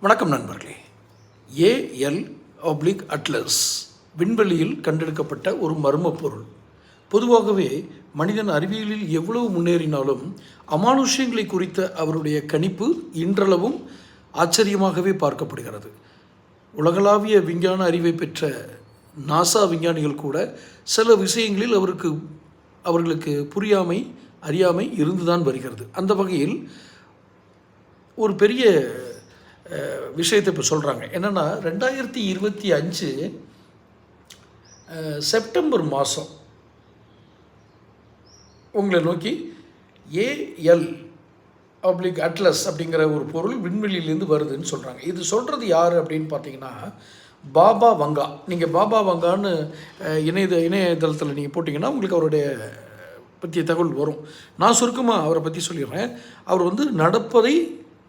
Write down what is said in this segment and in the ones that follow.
வணக்கம் நண்பர்களே. AL oblique atlas விண்வெளியில் கண்டெடுக்கப்பட்ட ஒரு மர்ம பொருள். பொதுவாகவே மனிதன் அறிவியலில் எவ்வளவு முன்னேறினாலும் அமானுஷ்யங்களை குறித்த அவருடைய கணிப்பு இன்றளவும் ஆச்சரியமாகவே பார்க்கப்படுகிறது. உலகளாவிய விஞ்ஞான அறிவை பெற்ற நாசா விஞ்ஞானிகள் கூட சில விஷயங்களில் அவருக்கு அவர்களுக்கு புரியாமை அறியாமை இருந்துதான் வருகிறது. அந்த வகையில் ஒரு பெரிய விஷயத்தை இப்போ சொல்கிறாங்க என்னென்னா ரெண்டாயிரத்தி இருபத்தி அஞ்சு செப்டம்பர் மாதம் உங்களை நோக்கி ஏஎல் பப்ளிக் அட்லஸ் அப்படிங்கிற ஒரு பொருள் விண்வெளியிலேருந்து வருதுன்னு சொல்கிறாங்க இது சொல்கிறது யார் அப்படின்னு பார்த்தீங்கன்னா பாபா வங்கா. நீங்கள் பாபா வங்கான்னு அஹ், இணையத இணையதளத்தில் நீங்கள் போட்டிங்கன்னா உங்களுக்கு அவருடைய பற்றிய தகவல் வரும். நான் சுருக்கமாக அவரை பற்றி சொல்லிடுறேன். அவர் வந்து நடப்பதை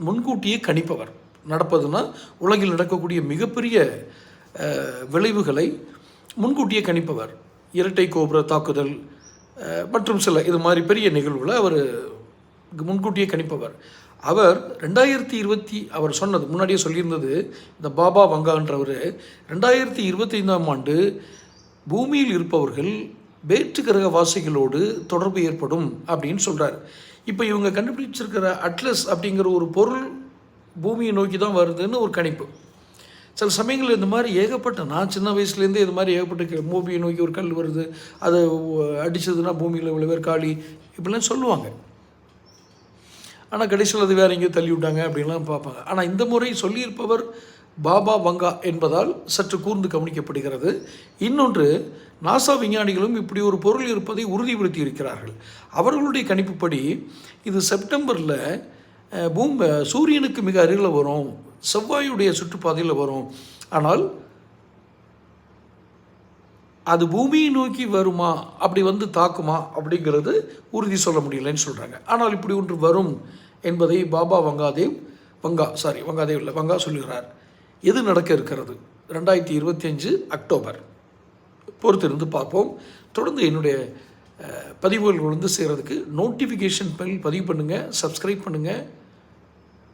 முன்கூட்டியே கணிப்பவர். நடப்பதுன்னா உலகில் நடக்கக்கூடிய மிகப்பெரிய விளைவுகளை முன்கூட்டியே கணிப்பவர். இரட்டை கோபுர தாக்குதல் மற்றும் சில இது மாதிரி பெரிய நிகழ்வுகளை அவர் முன்கூட்டியே கணிப்பவர். அவர் ரெண்டாயிரத்தி இருபத்தி அவர் சொன்னது முன்னாடியே சொல்லியிருந்தது இந்த பாபா வங்கான்றவர் ரெண்டாயிரத்தி இருபத்தைந்தாம் ஆண்டு பூமியில் இருப்பவர்கள் வேற்று கிரக வாசிகளோடு தொடர்பு ஏற்படும் அப்படின்னு சொல்கிறார் இப்போ இவங்க கண்டுபிடிச்சிருக்கிற அட்லஸ் அப்படிங்கிற ஒரு பொருள் பூமியை நோக்கி தான் வருதுன்னு ஒரு கணிப்பு. சில சமயங்களில் இந்த மாதிரி ஏகப்பட்ட நான் சின்ன வயசுலேருந்தே இது மாதிரி ஏகப்பட்ட பூமியை நோக்கி ஒரு கல் வருது அதை அடிச்சதுன்னா பூமியில் இவ்வளோ பேர் காலி இப்படிலாம் சொல்லுவாங்க. ஆனால் கடைசியில் அது வேற எங்கேயோ தள்ளி விட்டாங்க அப்படின்லாம் பார்ப்பாங்க. ஆனால் இந்த முறை சொல்லியிருப்பவர் பாபா வங்கா என்பதால் சற்று கூர்ந்து கவனிக்கப்படுகிறது. இன்னொன்று நாசா விஞ்ஞானிகளும் இப்படி ஒரு பொருள் இருப்பதை உறுதிப்படுத்தி இருக்கிறார்கள் அவர்களுடைய கணிப்புப்படி இது செப்டம்பரில் பூமி சூரியனுக்கு மிக அருகில் வரும். செவ்வாயுடைய சுற்றுப்பாதையில் வரும். ஆனால் அது பூமியை நோக்கி வருமா அப்படி வந்து தாக்குமா அப்படிங்கிறது உறுதி சொல்ல முடியலன்னு சொல்கிறாங்க ஆனால் இப்படி ஒன்று வரும் என்பதை பாபா வங்காதேவ் வங்கா சாரி வங்காதேவ் இல்லை வங்கா சொல்கிறார் எது நடக்க இருக்கிறது? ரெண்டாயிரத்தி இருபத்தி அஞ்சு அக்டோபர். பொறுத்திருந்து பார்ப்போம். தொடர்ந்து என்னுடைய பதிவுகள் வந்து செய்கிறதுக்கு நோட்டிஃபிகேஷன் பெல் பதிவு பண்ணுங்கள் சப்ஸ்கிரைப் பண்ணுங்கள்